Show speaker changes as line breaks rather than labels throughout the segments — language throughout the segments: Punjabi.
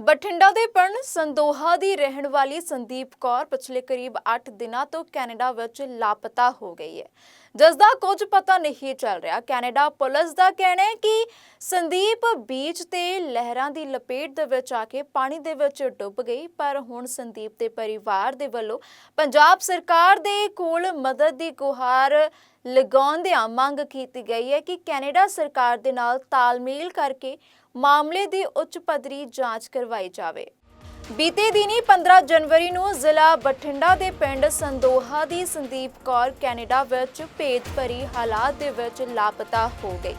ਬਠਿੰਡਾ ਦੇ ਪਿੰਡ ਸੰਦੋਹਾ ਦੀ ਰਹਿਣ ਵਾਲੀ ਸੰਦੀਪ ਕੌਰ ਪਿਛਲੇ ਕਰੀਬ 8 ਦਿਨਾਂ ਤੋਂ ਕੈਨੇਡਾ ਵਿੱਚ ਲਾਪਤਾ ਹੋ ਗਈ ਹੈ। ਜਿਸ ਦਾ ਕੁਝ ਪਤਾ ਨਹੀਂ ਚੱਲ ਰਿਹਾ। ਕੈਨੇਡਾ ਪੁਲਿਸ ਦਾ ਕਹਿਣਾ ਹੈ ਕਿ ਸੰਦੀਪ ਬੀਚ ਤੇ ਲਹਿਰਾਂ ਦੀ ਲਪੇਟ ਦੇ ਵਿੱਚ ਆ ਕੇ ਪਾਣੀ ਦੇ ਵਿੱਚ ਡੁੱਬ ਗਈ, ਪਰ ਹੁਣ ਸੰਦੀਪ ਦੇ ਪਰਿਵਾਰ ਦੇ ਵੱਲੋਂ ਪੰਜਾਬ ਸਰਕਾਰ ਦੇ ਕੋਲ ਮਦਦ ਦੀ ਗੁਹਾਰ ਲਗਾਉਂਦਿਆਂ ਮੰਗ ਕੀਤੀ ਗਈ ਹੈ ਕਿ ਕੈਨੇਡਾ ਸਰਕਾਰ ਦੇ ਨਾਲ ਤਾਲਮੇਲ ਕਰਕੇ ਮਾਮਲੇ ਦੀ ਉੱਚ ਪੱਧਰੀ ਜਾਂਚ ਕਰਵਾਈ ਜਾਵੇ। ਬੀਤੇ ਦਿਨੀ 15 ਜਨਵਰੀ ਨੂੰ ਜ਼ਿਲ੍ਹਾ ਬਠਿੰਡਾ ਦੇ ਪਿੰਡ ਸੰਦੋਹਾ ਦੀ ਸੰਦੀਪ ਕੌਰ ਕੈਨੇਡਾ ਵਿੱਚ ਭੇਦ ਭਰੀ ਹਾਲਾਤ ਦੇ ਵਿੱਚ ਲਾਪਤਾ ਹੋ ਗਈ।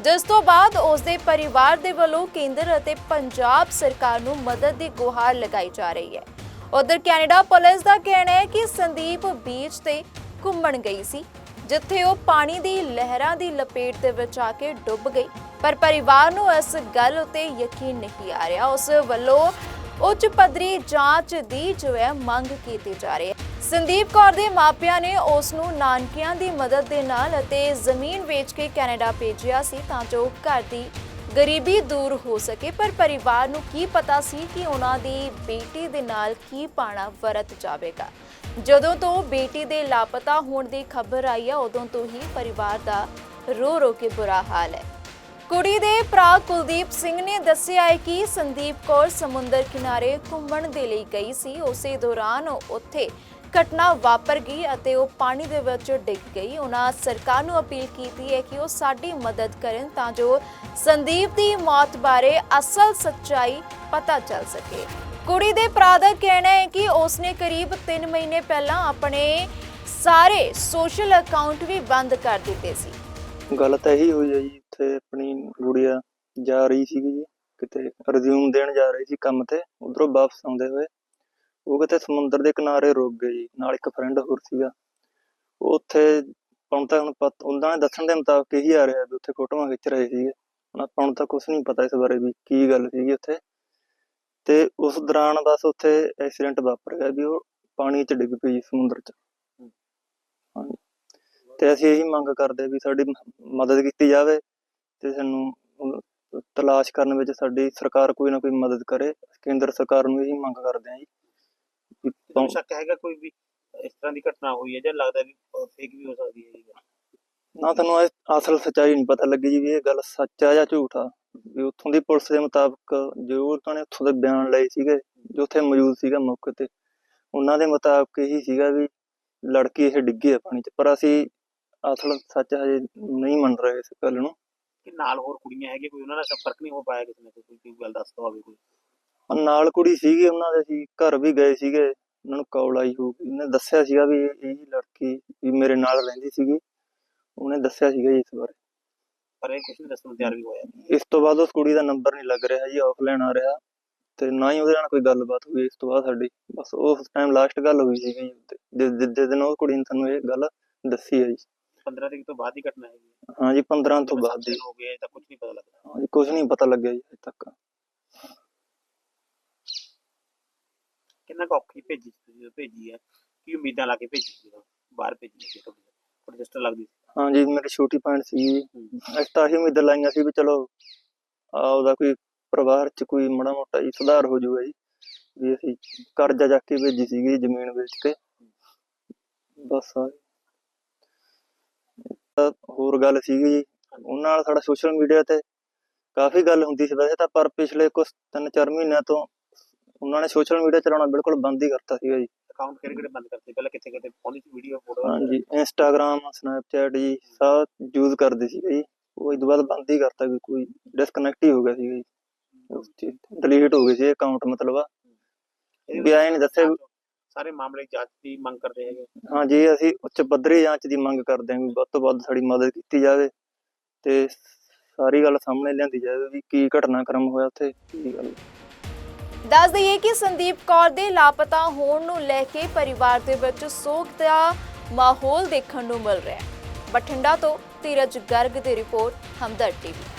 ਜਿਸ ਤੋਂ ਬਾਅਦ ਉਸ ਦੇ ਪਰਿਵਾਰ ਦੇ ਵੱਲੋਂ ਕੇਂਦਰ ਅਤੇ ਪੰਜਾਬ ਸਰਕਾਰ ਨੂੰ ਮਦਦ ਦੀ ਗੁਹਾਰ ਲਗਾਈ ਜਾ ਰਹੀ ਹੈ। ਉਧਰ ਕੈਨੇਡਾ ਪੁਲਿਸ ਦਾ ਕਹਿਣਾ ਹੈ ਕਿ ਸੰਦੀਪ ਬੀਚ ਤੇ ਘੁੰਮਣ ਗਈ ਸੀ, ਜਿੱਥੇ ਉਹ ਪਾਣੀ ਦੀ ਲਹਿਰਾਂ ਦੀ ਲਪੇਟ ਦੇ ਵਿੱਚ ਆ ਕੇ ਡੁੱਬ ਗਈ। ਪਰ ਪਰਿਵਾਰ ਨੂੰ ਇਸ ਗੱਲ ਉਤੇ ਯਕੀਨ ਨਹੀਂ ਆ ਰਿਹਾ। ਉਸ ਵੱਲੋਂ ਉੱਚ ਪੱਧਰੀ ਜਾਂਚ ਦੀ ਜੋ ਹੈ ਮੰਗ ਕੀਤੀ ਜਾ ਰਹੀ ਹੈ। ਸੰਦੀਪ ਕੌਰ ਦੇ ਮਾਪਿਆਂ ਨੇ ਉਸ ਨੂੰ ਨਾਨਕਿਆਂ ਦੀ ਮਦਦ ਦੇ ਨਾਲ ਅਤੇ ਜ਼ਮੀਨ ਵੇਚ ਕੇ ਕੈਨੇਡਾ ਭੇਜਿਆ ਸੀ ਤਾਂ ਜੋ ਘਰ ਦੀ ਗਰੀਬੀ ਦੂਰ ਹੋ ਸਕੇ। ਪਰ ਪਰਿਵਾਰ ਨੂੰ ਕੀ ਪਤਾ ਸੀ ਕਿ ਉਹਨਾਂ ਦੀ ਬੇਟੀ ਦੇ ਨਾਲ ਕੀ ਪਾਣਾ ਵਰਤ ਜਾਵੇਗਾ? ਜਦੋਂ ਤੋਂ ਬੇਟੀ ਦੇ ਲਾਪਤਾ ਹੋਣ ਦੀ ਖਬਰ ਆਈ ਹੈ, ਉਦੋਂ ਤੋਂ ਹੀ ਪਰਿਵਾਰ ਦਾ ਰੋ ਰੋ ਕੇ ਬੁਰਾ ਹਾਲ ਹੈ। ਕੁੜੀ ਦੇ ਭਰਾ ਕੁਲਦੀਪ ਸਿੰਘ ਨੇ ਦੱਸਿਆ ਹੈ ਕਿ ਸੰਦੀਪ ਕੌਰ ਸਮੁੰਦਰ ਕਿਨਾਰੇ ਘੁੰਮਣ ਦੇ ਲਈ ਗਈ ਸੀ। ਉਸੇ ਦੌਰਾਨ ਉਹ ਉੱਥੇ ਘਟਨਾ ਵਾਪਰ ਗਈ ਅਤੇ ਉਹ ਪਾਣੀ ਦੇ ਵਿੱਚ ਡਿੱਗ ਗਈ। ਉਹਨਾਂ ਸਰਕਾਰ ਨੂੰ ਅਪੀਲ ਕੀਤੀ ਹੈ ਕਿ ਉਹ ਸਾਡੀ ਮਦਦ ਕਰਨ ਤਾਂ ਜੋ ਸੰਦੀਪ ਦੀ ਮੌਤ ਬਾਰੇ ਅਸਲ ਸੱਚਾਈ ਪਤਾ ਚੱਲ ਸਕੇ। ਕੁੜੀ ਦੇ ਭਰਾ ਦਾ ਕਹਿਣਾ ਹੈ ਕਿ ਉਸਨੇ ਕਰੀਬ 3 ਮਹੀਨੇ ਪਹਿਲਾਂ ਆਪਣੇ ਸਾਰੇ ਸੋਸ਼ਲ ਅਕਾਊਂਟ ਵੀ ਬੰਦ ਕਰ ਦਿੱਤੇ ਸੀ।
ਗੱਲ ਤਾਂ ਇਹੀ ਹੋਈ ਹੈ ਜੀ, ਉੱਥੇ ਆਪਣੀ ਗੁੜੀਆ ਜਾ ਰਹੀ ਸੀਗੀ ਜੀ, ਕਿਤੇ ਰਿਜ਼ਿਊਮ ਦੇਣ ਜਾ ਰਹੀ ਸੀ ਕੰਮ ਤੇ, ਉਧਰੋਂ ਵਾਪਸ ਆਉਂਦੇ ਹੋਏ। ਉਹ ਕਿਤੇ ਸਮੁੰਦਰ ਦੇ ਕਿਨਾਰੇ ਰੁਕ ਗਏ ਜੀ, ਨਾਲ ਇੱਕ ਫਰੈਂਡ ਹੋਰ ਸੀਗਾ। ਉਹ ਉੱਥੇ ਹੁਣ ਤਾਂ ਹੁਣ ਪਤ, ਉਹਨਾਂ ਨੇ ਦੱਸਣ ਦੇ ਮੁਤਾਬਕ ਇਹੀ ਆ ਰਿਹਾ ਵੀ ਉੱਥੇ ਫੋਟੋਆਂ ਖਿੱਚ ਰਹੇ ਸੀਗੇ। ਹੁਣ ਆਪਾਂ ਨੂੰ ਤਾਂ ਕੁਝ ਨਹੀਂ ਪਤਾ ਇਸ ਬਾਰੇ ਵੀ ਕੀ ਗੱਲ ਸੀਗੀ ਉੱਥੇ। ਤੇ ਉਸ ਦੌਰਾਨ ਬਸ ਉੱਥੇ ਐਕਸੀਡੈਂਟ ਵਾਪਰ ਗਿਆ ਵੀ ਉਹ ਪਾਣੀ 'ਚ ਡਿੱਗ ਪਈ ਜੀ ਸਮੁੰਦਰ 'ਚ। ਤੇ ਅਸੀਂ ਇਹੀ ਮੰਗ ਕਰਦੇ ਵੀ ਸਾਡੀ ਮਦਦ ਕੀਤੀ ਜਾਵੇ ਤੇ ਸਾਨੂੰ ਤਲਾਸ਼ ਕਰਨ ਵਿੱਚ ਸਾਡੀ ਸਰਕਾਰ ਕੋਈ ਨਾ ਕੋਈ ਮਦਦ ਕਰੇ। ਕੇਂਦਰ ਸਰਕਾਰ ਨੂੰ ਇਹੀ ਮੰਗ ਕਰਦੇ ਹਾਂ ਜੀ।
ਸ਼ੱਕ ਹੈਗਾ ਕੋਈ ਵੀ ਇਸ ਤਰ੍ਹਾਂ ਦੀ ਘਟਨਾ ਹੋਈ ਹੈ ਜਾਂ ਲੱਗਦਾ ਵੀ ਫੇਕ ਵੀ ਹੋ ਸਕਦੀ ਹੈ ਗੱਲ?
ਨਾ ਤੁਹਾਨੂੰ ਅਸਲ ਸੱਚਾਈ ਨਹੀਂ ਪਤਾ ਲੱਗੀ ਜੀ ਵੀ ਇਹ ਗੱਲ ਸੱਚ ਆ ਜਾਂ ਝੂਠ ਆ। ਵੀ ਉੱਥੋਂ ਦੀ ਪੁਲਿਸ ਦੇ ਮੁਤਾਬਕ ਜੋ ਉਹਨਾਂ ਨੇ ਉੱਥੋਂ ਦੇ ਬਿਆਨ ਲਏ ਸੀਗੇ ਜੋ ਉੱਥੇ ਮੌਜੂਦ ਸੀਗਾ ਮੌਕੇ ਤੇ। ਉਹਨਾਂ ਦੇ ਮੁਤਾਬਕ ਇਹੀ ਸੀਗਾ ਵੀ ਲੜਕੀ ਇਹ ਡਿੱਗੀ ਹੈ ਪਾਣੀ 'ਚ। ਪਰ ਅਸੀਂ ਅਸਲ ਸੱਚ ਹਜੇ ਨਹੀਂ ਮੰਨ ਰਹੇ ਇਸ ਗੱਲ ਨੂੰ।
ਕਿ ਨਾਲ ਹੋਰ ਕੁੜੀਆਂ ਹੈਗੀਆਂ ਕੋਈ ਉਹਨਾਂ ਨਾਲ ਸੰਪਰਕ ਨਹੀਂ ਹੋ ਪਾਇਆ ਕਿਸੇ ਨੇ ਕੋਈ ਕੋਈ ਗੱਲ ਦੱਸਦਾ ਹੋਵੇ ਕੋਈ।
ਔਰ ਨਾਲ ਕੁੜੀ ਸੀਗੀ ਉਹਨਾਂ ਦੇ ਸੀ ਘਰ ਵੀ ਗਏ ਸੀਗੇ ਉਹਨਾਂ ਨੂੰ ਕਾਲ ਆਈ ਹੋਊਗੀ ਉਹਨੇ ਦੱਸਿਆ ਸੀਗਾ ਵੀ ਇਹ ਇਹ ਲੜਕੀ ਵੀ ਮੇਰੇ ਨਾਲ ਰਹਿੰਦੀ ਸੀਗੀ। ਉਹਨੇ ਦੱਸਿਆ ਸੀਗਾ ਜੀ ਇਸ ਬਾਰੇ।
ਪਰ ਇਹ ਕੁਝ ਨਹੀਂ ਦੱਸਣ ਨੂੰ ਤਿਆਰ ਵੀ ਹੋਇਆ।
ਇਸ ਤੋਂ ਬਾਅਦ ਉਸ ਕੁੜੀ ਦਾ ਨੰਬਰ ਨਹੀਂ ਲੱਗ ਰਿਹਾ ਜੀ ਆਫਲਾਈਨ ਆ ਰਿਹਾ। ਤੇ ਨਾ ਹੀ ਉਹਦੇ ਨਾਲ ਕੋਈ ਗੱਲਬਾਤ ਹੋਈ ਇਸ ਤੋਂ ਬਾਅਦ ਸਾਡੀ ਬਸ ਉਸ ਟਾਈਮ ਲਾਸਟ ਗੱਲ ਹੋਈ ਸੀਗੀ ਜੀ। ਜਿਸ ਜਿਸ ਦਿਨ ਉਹ ਕੁੜੀ ਨੇ ਸਾਨੂੰ ਇਹ ਗੱਲ ਦੱਸੀ ਹੈ ਜੀ।
15 ਤਰੀਕ ਤੋਂ ਬਾਅਦ ਦੀ ਘਟਨਾ ਹੈਗੀ ਹੈ।
ਹਾਂ ਜੀ 15 ਤੋਂ ਬਾਅਦ ਦੀ
ਹੋ। ਗਏ ਤਾਂ ਕੁਝ ਨਹੀਂ ਪਤਾ ਲੱਗਦਾ।
ਹਾਂ ਜੀ ਕੁਝ ਨਹੀਂ ਪਤਾ ਲੱਗਿਆ ਜੀ ਅਜੇ ਤੱਕ।
ਕਿੰਨਾ ਕੁ ਔਖੀ ਭੇਜੀ ਸੀ ਤੁਸੀਂ ਭੇਜੀ ਹੈ? ਕੀ ਉਮੀਦਾਂ ਲਾ ਕੇ ਭੇਜੀ ਸੀ ਬਾਹਰ ਭੇਜੀ ਸੀ ਤੁਹਾਡੀ ਰਜਿਸਟਰ ਲੱਗਦੀ ਸੀ?
ਹਾਂ ਜੀ ਮੇਰੀ ਛੋਟੀ ਭੈਣ ਸੀ ਜੀ। ਅਸੀਂ ਤਾਂ ਇਹੀ ਉਮੀਦਾਂ ਲਾਈਆਂ ਸੀ ਵੀ ਚਲੋ ਆ ਉਹਦਾ ਕੋਈ ਪਰਿਵਾਰ ਚ ਕੋਈ ਮਾੜਾ ਮੋਟਾ ਜੀ ਸੁਧਾਰ ਹੋ ਜਾਊਗਾ ਜੀ। ਵੀ ਅਸੀਂ ਕਰਜ਼ਾ ਚੱਕ ਕੇ ਭੇਜੀ ਸੀਗੀ ਜ਼ਮੀਨ ਵੇਚ ਕੇ। ਬਸ ਆ ਤਾਂ ਹੋਰ ਗੱਲ ਸੀਗੀ ਜੀ। ਉਹਨਾਂ ਨਾਲ ਸਾਡਾ ਸੋਸ਼ਲ ਮੀਡੀਆ ਤੇ ਕਾਫੀ ਗੱਲ ਹੁੰਦੀ ਸੀ। ਵੈਸੇ ਤਾਂ ਪਰ ਪਿਛਲੇ ਕੁਝ 3-4 ਮਹੀਨਿਆਂ ਤੋਂ ਉਹਨਾਂ ਨੇ ਸੋਸ਼ਲ ਮੀਡੀਆ ਚਲਾਉਣਾ ਬਿਲਕੁਲ ਬੰਦ ਹੀ ਕਰਤਾ ਸੀਗਾ ਜੀ।
ਅਕਾਊਂਟ ਕਿਹੜੇ ਕਿਹੜੇ ਬੰਦ ਕਰਤੇ? ਪਹਿਲਾਂ ਕਿੱਥੇ ਕਿੱਥੇ ਪਹੁੰਚੀ ਸੀ ਵੀਡੀਓ ਫੋਟੋ
ਹਾਂਜੀ ਇੰਸਟਾਗ੍ਰਾਮ ਸਨੈਪਚੈਟ ਜੀ ਸਭ ਯੂਜ਼ ਕਰਦੇ ਸੀਗੇ ਜੀ। ਉਹ ਇਸ ਤੋਂ ਬਾਅਦ ਬੰਦ ਹੀ ਕਰਤਾ ਵੀ ਕੋਈ ਡਿਸਕਨੈਕਟ ਹੀ ਹੋ ਗਿਆ ਸੀਗਾ ਜੀ। ਡਿਲੀਟ ਹੋ ਗਏ ਸੀ ਅਕਾਊਂਟ ਮਤਲਬ। ਆ ਵੀ ਆਏ ਦੱਸਿਆ ਵੀ-
ਸਾਰੇ ਮਾਮਲੇ ਜਾਂਚ ਦੀ ਮੰਗ ਕਰਦੇ ਹੈਗੇ।
ਹਾਂ ਜੀ ਅਸੀਂ ਉੱਚ ਪੱਧਰੀ ਜਾਂਚ ਦੀ ਮੰਗ ਕਰਦੇ ਹਾਂ ਵੀ ਵੱਧ ਤੋਂ ਵੱਧ ਸਾਡੀ ਮਦਦ ਕੀਤੀ ਜਾਵੇ ਤੇ ਸਾਰੀ ਗੱਲ ਸਾਹਮਣੇ ਲਿਆਂਦੀ ਜਾਵੇ ਵੀ ਕੀ ਘਟਨਾਕ੍ਰਮ ਹੋਇਆ ਉੱਥੇ ਕੀ ਗੱਲ।
ਦੱਸ ਦਈਏ ਕਿ ਸੰਦੀਪ ਕੌਰ ਦੇ ਲਾਪਤਾ ਹੋਣ ਨੂੰ ਲੈ ਕੇ ਪਰਿਵਾਰ ਦੇ ਵਿੱਚ ਸੋਗ ਦਾ ਮਾਹੌਲ ਦੇਖਣ ਨੂੰ ਮਿਲ ਰਿਹਾ ਹੈ। ਬਠਿੰਡਾ ਤੋਂ ਧੀਰਜ ਗਰਗ ਦੀ ਰਿਪੋਰਟ ਹਮਦਰ ਟੀਵੀ।